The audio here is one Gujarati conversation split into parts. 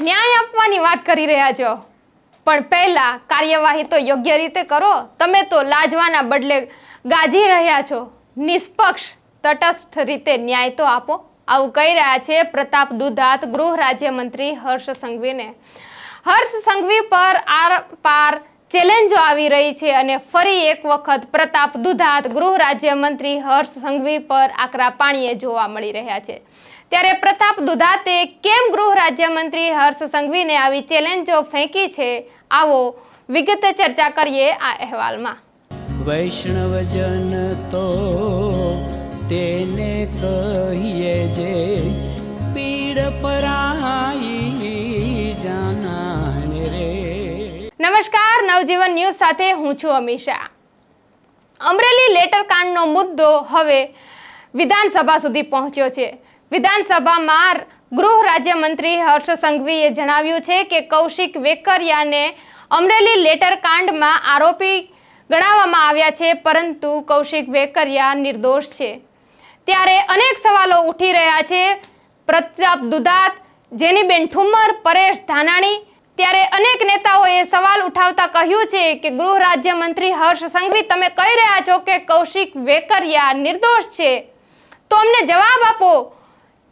ન્યાય આપવાની વાત કરી રહ્યા છો. પણ પહેલા કાર્યવાહી તો યોગ્ય રીતે કરો. તમે તો લાજવાના બદલે ગાજી રહ્યા છો. નિષ્પક્ષ, તટસ્થ રીતે ન્યાય તો આપો. આવું કહી રહ્યા છે પ્રતાપ દુધાત, ગૃહ રાજ્યમંત્રી હર્ષ સંઘવીને. હર્ષ સંઘવી પર આર પાર ચેલેન્જો આવી રહી છે અને ફરી એક વખત પ્રતાપ દુધાત ગૃહ રાજ્યમંત્રી હર્ષ સંઘવી પર આકરા પાણીએ જોવા મળી રહ્યા છે. ત્યારે પ્રતાપ દુધાતે કેમ ગૃહ રાજ્યમંત્રી હર્ષ સંઘવીને આવી ચેલેન્જો ફેંકી છે? આવો વિગતે ચર્ચા કરીએ આ અહેવાલમાં. વૈષ્ણવજન તો તેને કહીએ નવજીવન ન્યૂઝ સાથે હું છું અમીષા. અમરેલી લેટર કાંડનો મુદ્દો હવે વિધાનસભા સુધી પહોંચ્યો છે. વિધાનસભામાં ગૃહ રાજ્યમંત્રી હર્ષ સંઘવીએ જણાવ્યું છે કે કૌશિક વેકરિયાને અમરેલી લેટર કાંડમાં આરોપી ગણાવવામાં આવ્યા છે, પરંતુ કૌશિક વેકરિયા નિર્દોષ છે. ત્યારે અનેક સવાલો ઉઠી રહ્યા છે. પ્રતાપ દુધાત જેનીબેન ઠુમ્મર પરેશ ધાનાણી ત્યારે અનેક નેતાઓએ સવાલ ઉઠાવતા કહ્યું છે કે ગૃહ રાજ્યમંત્રી હર્ષ સંઘવી, તમે કહી રહ્યા છો કે કૌશિક વેકરિયા નિર્દોષ છે. તો અમને જવાબ આપો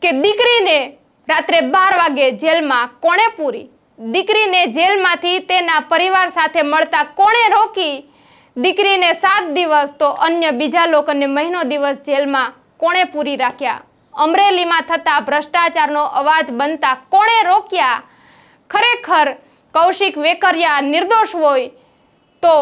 કે દીકરીને રાત્રે બાર વાગે જેલમાં કોણે પૂરી? દીકરીને જેલમાંથી તેના પરિવાર સાથે મળતા કોણે રોકી? દીકરીને સાત દિવસ તો અન્ય બીજા લોકોને મહિનો દિવસ જેલમાં કોણે પૂરી રાખ્યા? અમરેલીમાં થતા ભ્રષ્ટાચારનો અવાજ બનતા કોણે રોક્યા? ખરેખર કૌશિક વેકરિયા નિર્દોષ હોય તો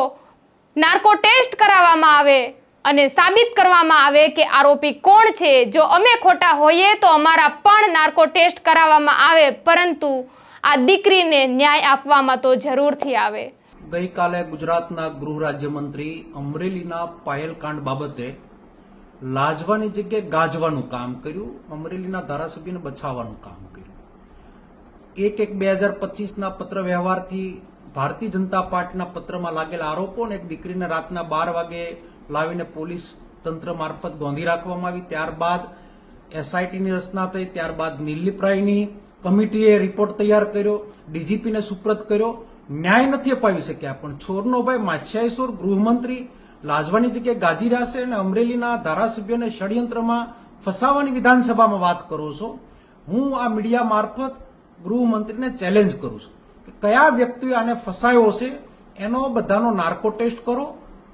નાર્કો ટેસ્ટ કરાવવામાં આવે અને સાબિત કરવામાં આવે કે આરોપી કોણ છે. જો અમે ખોટા હોઈએ તો અમારા પણ નાર્કો ટેસ્ટ કરાવવામાં આવે, પરંતુ આ દીકરીને ન્યાય આપવામાં તો જરૂરથી આવે. ગઈકાલે ગુજરાતના ગૃહ રાજ્યમંત્રી અમરેલીના પાયલકાંડ બાબતે લાજવાની જગ્યાએ ગાજવાનું કામ કર્યું, અમરેલીના ધારાસભ્યને બચાવવાનું કામ કર્યું. એક એક બે હજાર પચીસના પત્ર વ્યવહારથી ભારતીય જનતા પાર્ટીના પત્રમાં લાગેલા આરોપો અને એક દીકરીને રાતના બાર વાગે લાવીને પોલીસ તંત્ર મારફત ગોંધી રાખવામાં આવી. ત્યારબાદ એસઆઈટીની રચના થઈ. ત્યારબાદ નિર્લિપ્રાયની કમિટીએ રિપોર્ટ તૈયાર કર્યો. ડીજીપીને સુપ્રત કર્યો. ન્યાય નથી અપાવી શક્યા, પણ છોરનો ભાઈ માછ્યાઈસોર ગૃહમંત્રી લાજવાની જગ્યાએ ગાજી રહ્યા છે અને અમરેલીના ધારાસભ્યોને ષડયંત્રમાં ફસાવાની વિધાનસભામાં વાત કરો છો. હું આ મીડિયા મારફત ગૃહમંત્રીને ચેલેન્જ કરું છું કે કયા વ્યક્તિએ આને ફસાયો છે એનો બધાનો નાર્કો ટેસ્ટ કરો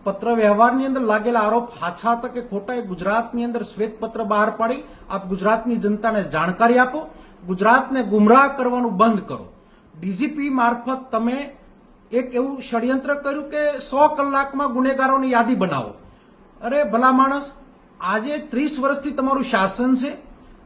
પત્ર વ્યવહારની અંદર લાગેલા આરોપ હાછા હતા કે ખોટા એ ગુજરાતની અંદર શ્વેતપત્ર બહાર પાડી, આપ ગુજરાતની જનતાને જાણકારી આપો, ગુજરાતને ગુમરાહ કરવાનું બંધ કરો. ડીજીપી મારફત તમે એક એવું ષડયંત્ર કર્યું કે સો કલાકમાં ગુનેગારોની યાદી બનાવો. અરે ભલા માણસ, આજે ત્રીસ વર્ષથી તમારું શાસન છે,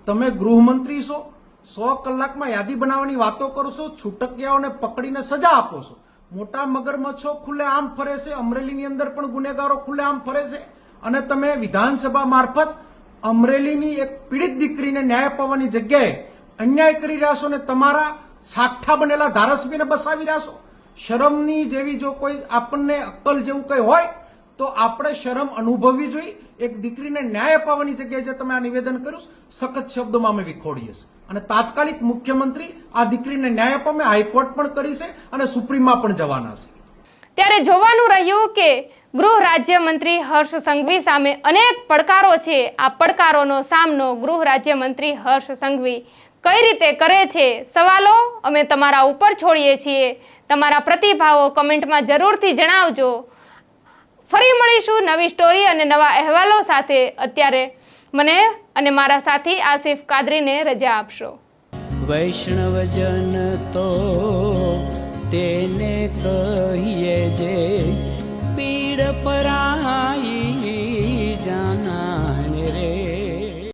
તમે ગૃહમંત્રી છો સો કલાકમાં યાદી બનાવવાની વાતો કરો છો, છૂટકિયાઓને પકડીને સજા આપો છો. મોટા મગરમચ્છો ખુલ્લે આમ ફરે છે, અમરેલીની અંદર પણ ગુનેગારો ખુલ્લે આમ ફરે છે. અને તમે વિધાનસભા મારફત અમરેલીની એક પીડિત દીકરીને ન્યાય અપાવવાની જગ્યાએ અન્યાય કરી રહ્યા છો અને તમારા સાઠા બનેલા ધારાસભ્યને બસાવી રહ્યા છો? શરમની જેવી જો કોઈ આપણને અક્કલ જેવું કંઈ હોય, તો આપણે શરમ અનુભવવી જોઈએ. એક દીકરીને ન્યાય અપાવવાની જગ્યાએ જે તમે આ નિવેદન કર્યું સખત શબ્દોમાં અમે વિખોડીએ છીએ. અને તાત્કાલિક મુખ્યમંત્રી આ દીકરીને ન્યાય આપવા હાઈકોર્ટ પણ કરી છે અને સુપ્રીમમાં પણ જવાના છે. ત્યારે જોવાનું રહ્યું કે ગૃહ રાજ્યમંત્રી હર્ષ સંઘવી સામે અનેક પડકારો છે. આ પડકારોનો સામનો ગૃહ રાજ્યમંત્રી હર્ષ સંઘવી કઈ રીતે કરે છે? સવાલો અમે તમારા ઉપર છોડીએ છીએ. તમારા પ્રતિભાવો કમેન્ટમાં જરૂરથી જણાવજો. ફરી મળીશું નવી સ્ટોરી અને નવા અહેવાલો સાથે. અત્યારે મને અને મારા સાથી આસિફ કાદરીને રજા આપશો. વૈષ્ણવજન તો તેને કહીએ જે પીડ પરા